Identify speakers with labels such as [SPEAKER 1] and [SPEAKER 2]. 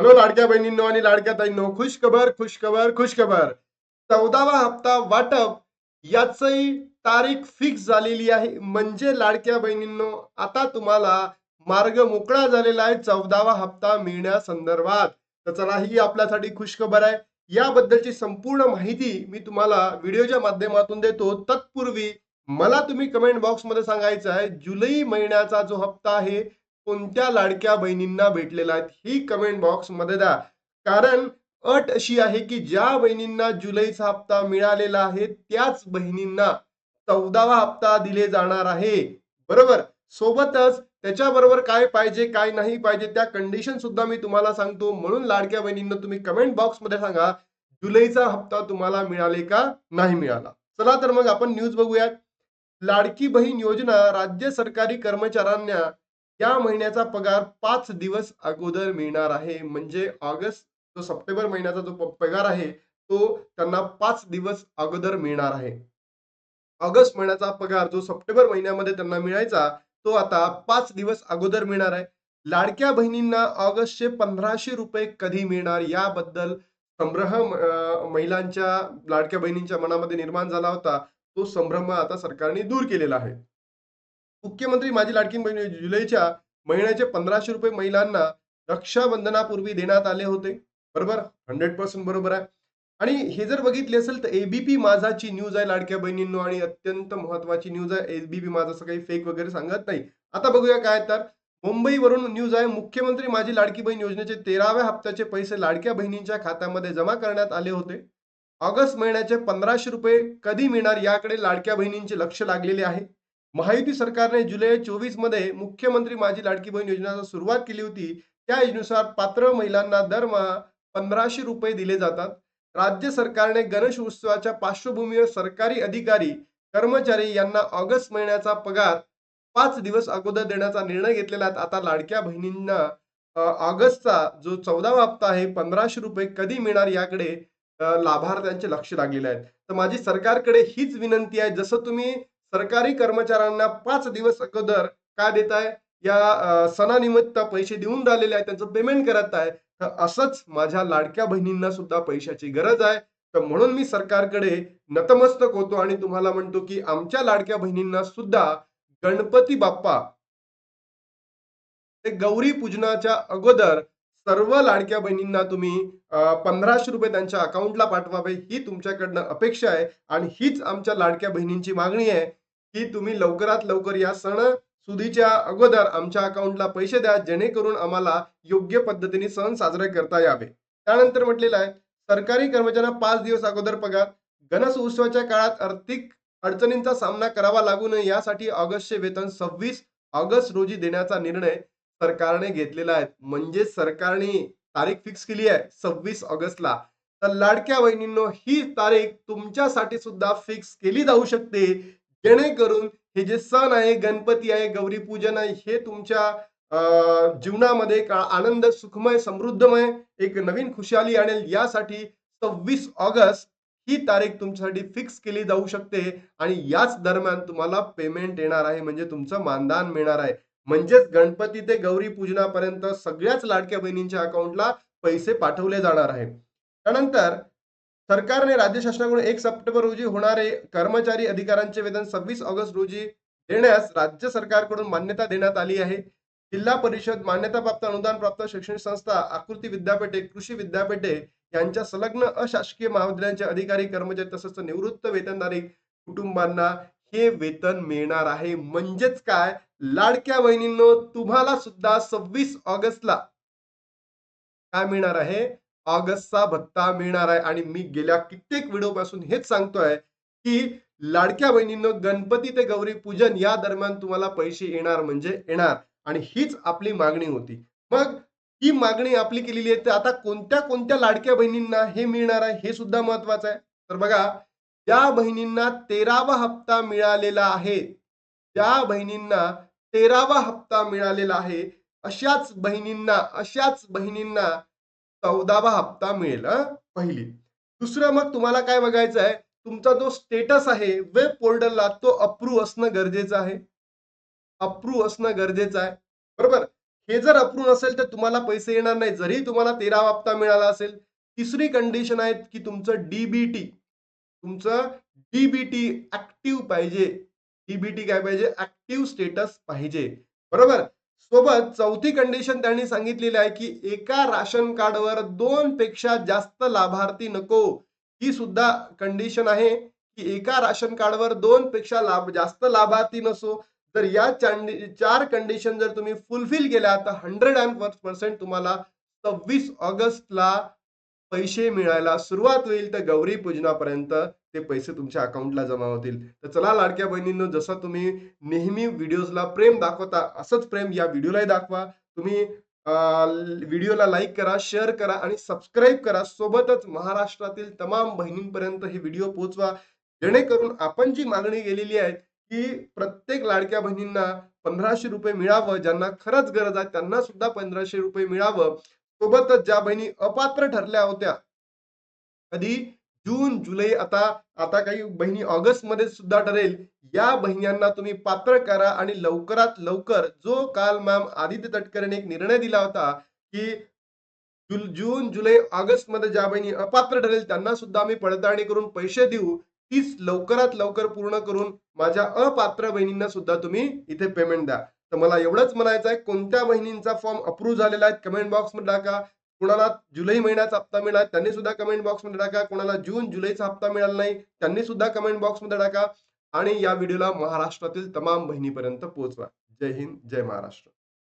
[SPEAKER 1] Hello लाडक्या बहिणींनो आणि लाडक्या ताईंनो खुश खबर खुश खबर खुश खबर चौदावा हप्ता वाटप याचही तारीख फिक्स झालेली आहे. म्हणजे लाडक्या बहिणींनो आता तुम्हाला मार्ग मोकळा झालेला आहे चौदावा हप्ता मिळण्यासंदर्भात. तर चला ही आपल्यासाठी खुश खबर आहे. याबद्दलची संपूर्ण माहिती मी तुम्हाला व्हिडिओच्या माध्यमातून देतो. तत्पूर्वी मला तुम्ही कमेंट बॉक्समध्ये सांगायचं आहे जुलै महिन्याचा जो हप्ता आहे कोणत्या लाडक्या बहिणींना भेटलेला आहे ही कमेंट बॉक्समध्ये द्या. कारण अट अशी आहे की ज्या बहिणींना जुलैचा हप्ता मिळालेला आहे त्याच बहिणींना चौदावा हप्ता दिले जाणार आहे. बरोबर? सोबतच त्याच्याबरोबर काय पाहिजे काय नाही पाहिजे त्या कंडिशन सुद्धा मी तुम्हाला सांगतो. म्हणून लाडक्या बहिणींना तुम्ही कमेंट बॉक्समध्ये सांगा जुलैचा हप्ता तुम्हाला मिळाले का नाही मिळाला? चला तर मग आपण न्यूज बघूयात. लाडकी बहीण योजना राज्य सरकारी कर्मचाऱ्यांना या महिन्याचा पगार पाच दिवस अगोदर मिळणार आहे. म्हणजे ऑगस्ट जो सप्टेंबर महिन्याचा जो पगार आहे तो त्यांना पाच दिवस अगोदर मिळणार आहे. ऑगस्ट महिन्याचा पगार जो सप्टेंबर महिन्यामध्ये त्यांना मिळायचा तो आता पाच दिवस अगोदर मिळणार आहे. लाडक्या बहिणींना ऑगस्टचे पंधराशे रुपये कधी मिळणार याबद्दल संभ्रम महिलांच्या लाडक्या बहिणींच्या मनामध्ये निर्माण झाला होता. तो संभ्रम आता सरकारने दूर केलेला आहे. मुख्यमंत्री माझी लाडकी बहीण जुलैच्या महिन्याचे पंधराशे रुपये महिलांना रक्षाबंधनापूर्वी देण्यात आले होते. बरोबर? हंड्रेड पर्सेंट बरोबर आहे. आणि हे जर बघितले असेल तर एबीपी माझाची न्यूज आहे लाडक्या बहिणींनो आणि अत्यंत महत्वाची न्यूज आहे. एबीपी माझा असं काही फेक वगैरे सांगत नाही. आता बघूया काय तर. मुंबईवरून न्यूज आहे. मुख्यमंत्री माझी लाडकी बहीण योजनेचे तेराव्या हप्त्याचे पैसे लाडक्या बहिणींच्या खात्यामध्ये जमा करण्यात आले होते. ऑगस्ट महिन्याचे पंधराशे रुपये कधी मिळणार याकडे लाडक्या बहिणींचे लक्ष लागलेले आहे. महायुती सरकारने जुलै चोवीसमध्ये मुख्यमंत्री माझी लाडकी बहीण योजनेला सुरुवात केली होती. त्या योजनेनुसार पात्र महिलांना दरमहा पंधराशे रुपये दिले जातात. राज्य सरकारने गणेश उत्सवाच्या पार्श्वभूमीवर सरकारी अधिकारी कर्मचारी यांना ऑगस्ट महिन्याचा पगार पाच दिवस अगोदर देण्याचा निर्णय घेतलेला आहे. आता लाडक्या बहिणींना ऑगस्टचा जो चौदावा हप्ता आहे पंधराशे रुपये कधी मिळणार याकडे लाभार्थ्यांचे लक्ष लागलेले आहेत तर माझी सरकारकडे हीच विनंती आहे. जसं तुम्ही सरकारी कर्मचाऱ्यांना पाच दिवस अगोदर काय देताय? या सणानिमित्त पैसे देऊन राहिलेले आहेत त्यांचं पेमेंट करत आहे. तर असंच माझ्या लाडक्या बहिणींना सुद्धा पैशाची गरज आहे. तर म्हणून मी सरकारकडे नतमस्तक होतो आणि तुम्हाला म्हणतो की आमच्या लाडक्या बहिणींना सुद्धा गणपती बाप्पा ते गौरी पूजनाच्या अगोदर सर्व लाडक्या बहिणींना तुम्ही पंधराशे रुपये त्यांच्या अकाउंटला पाठवावे ही तुमच्याकडनं अपेक्षा आहे. आणि हीच आमच्या लाडक्या बहिणींची मागणी आहे. की तुम्ही लवकरात लवकर या सण सुदीच्या अगोदर आमच्या अकाउंटला पैसे द्या जेणेकरून आम्हाला योग्य पद्धतीने सण साजरे करता यावे. त्यानंतर म्हटलेलं आहे सरकारी कर्मचाऱ्यांना पाच दिवस अगोदर पगार. गणेश उत्सवाच्या काळात आर्थिक अडचणींचा सामना करावा लागू नये यासाठी ऑगस्टचे वेतन सव्वीस ऑगस्ट रोजी देण्याचा निर्णय सरकारने घेतलेला आहे. म्हणजे सरकारने तारीख फिक्स केली आहे सव्वीस ऑगस्टला. तर लाडक्या वहिनींनो ही तारीख तुमच्यासाठी सुद्धा फिक्स केली जाऊ शकते. जेणेकरून हे जे सण आहे गणपती आहे गौरी पूजन आहे हे तुमच्या जीवनामध्ये आनंद सुखमय समृद्धमय एक नवीन खुशाली आणेल. यासाठी सव्वीस ऑगस्ट ही तारीख तुमच्यासाठी फिक्स केली जाऊ शकते आणि याच दरम्यान तुम्हाला पेमेंट येणार आहे. म्हणजे तुमचं मानधन मिळणार आहे. म्हणजेच गणपती ते गौरी पूजनापर्यंत सगळ्याच लाडक्या बहिणींच्या अकाउंटला पैसे पाठवले जाणार आहे. त्यानंतर सरकारने राज्य शासनाकडून एक सप्टेंबर रोजी होणारे कर्मचारी अधिकारांचे वेतन सव्वीस ऑगस्ट रोजी देण्यास राज्य सरकारकडून मान्यता देण्यात आली आहे. जिल्हा परिषद मान्यताप्राप्त अनुदान प्राप्त शैक्षणिक संस्था आकृती विद्यापीठे कृषी विद्यापीठे यांच्या संलग्न अशासकीय महाविद्यालयांचे अधिकारी कर्मचारी तसंच निवृत्त वेतनधारी कुटुंबांना हे वेतन मिळणार आहे. म्हणजेच काय? लाडक्या बहिणींनो तुम्हाला सुद्धा सव्वीस ऑगस्टला काय मिळणार आहे? ऑगस्टचा भत्ता मिळणार आहे. आणि मी गेल्या कित्येक व्हिडिओ पासून हेच सांगतोय की लाडक्या बहिणींनो गणपती ते गौरी पूजन या दरम्यान तुम्हाला पैसे येणार म्हणजे येणार. आणि हीच आपली मागणी होती. मग ही मागणी आपली केलेली आहे. तर आता कोणत्या कोणत्या लाडक्या बहिणींना हे मिळणार आहे हे सुद्धा महत्वाचं आहे. तर बघा ज्या बहिणींना तेरावा हप्ता मिळालेला आहे ज्या बहिणींना तेरावा हप्ता मिळालेला आहे अशाच बहिणींना अशाच बहिणींना चौदावा हप्ता मिळेल पहिली. दुसरं मग तुम्हाला काय बघायचं आहे? तुमचा जो स्टेटस आहे वेब पोर्टलला तो अप्रूव्ह असणं गरजेचं आहे. अप्रूव्ह असणं गरजेचं आहे. बरोबर? हे जर अप्रूव्ह नसेल तर तुम्हाला पैसे येणार नाही जरी तुम्हाला तेरा हप्ता मिळाला असेल तिसरी कंडिशन आहे की तुमचं डीबीटी तुमचं डीबीटी ऍक्टिव्ह पाहिजे. डीबीटी काय पाहिजे? ऍक्टिव्ह स्टेटस पाहिजे. बरोबर? सोबत चौथी कंडिशन त्यांनी सांगितलेली आहे की एका राशन कार्डवर दोन पेक्षा जास्त लाभार्थी नको. ही सुद्धा कंडिशन आहे की एका राशन कार्डवर दोन पेक्षा लाभ जास्त लाभार्थी नसो. तर या चार कंडिशन जर तुम्ही फुलफिल केल्या तर हंड्रेड अँड पर्सेंट तुम्हाला सव्वीस ऑगस्टला पैसे मिळायला सुरुवात होईल तर गौरी पूजनापर्यंत ते पैसे तुमच्या अकाउंटला जमा होतील. तर चला लाडक्या बहिणींनो जसं तुम्ही नेहमी व्हिडिओजला प्रेम दाखवता असंच प्रेम या व्हिडिओलाही दाखवा. तुम्ही व्हिडिओला लाईक करा शेअर करा आणि सबस्क्राईब करा. सोबतच महाराष्ट्रातील तमाम बहिणींपर्यंत हे व्हिडिओ पोहोचवा. जेणेकरून आपण जी मागणी केलेली आहे की प्रत्येक लाडक्या बहिणींना पंधराशे रुपये मिळावं ज्यांना खरंच गरज आहे त्यांना सुद्धा पंधराशे रुपये मिळावं. सोबतच ज्या बहिणी अपात्र ठरल्या होत्या कधी जून जुलै आता आता काही बहिणी ऑगस्टमध्ये सुद्धा ठरेल या बहिणींना तुम्ही पात्र करा आणि लवकरात लवकर जो काल मॅम आदित्य तटकरेने एक निर्णय दिला होता की जुल- जून जुलै ऑगस्टमध्ये ज्या बहिणी अपात्र ठरेल त्यांना सुद्धा आम्ही पडताळणी करून पैसे देऊ तीच लवकरात लवकर पूर्ण करून माझ्या अपात्र बहिणींना सुद्धा तुम्ही इथे पेमेंट द्या. तर मला एवढंच म्हणायचं आहे कोणत्या बहिणींचा फॉर्म अप्रूव्ह झालेला आहे कमेंट बॉक्समध्ये टाका. कोणाला जुलै महिन्याचा हप्ता मिळाला त्यांनी सुद्धा कमेंट बॉक्समध्ये टाका. कोणाला जून जुलैचा हप्ता मिळाला नाही त्यांनी सुद्धा कमेंट बॉक्समध्ये टाका. आणि या व्हिडिओला महाराष्ट्रातील तमाम बहिणीपर्यंत पोहोचवा. जय हिंद जय महाराष्ट्र.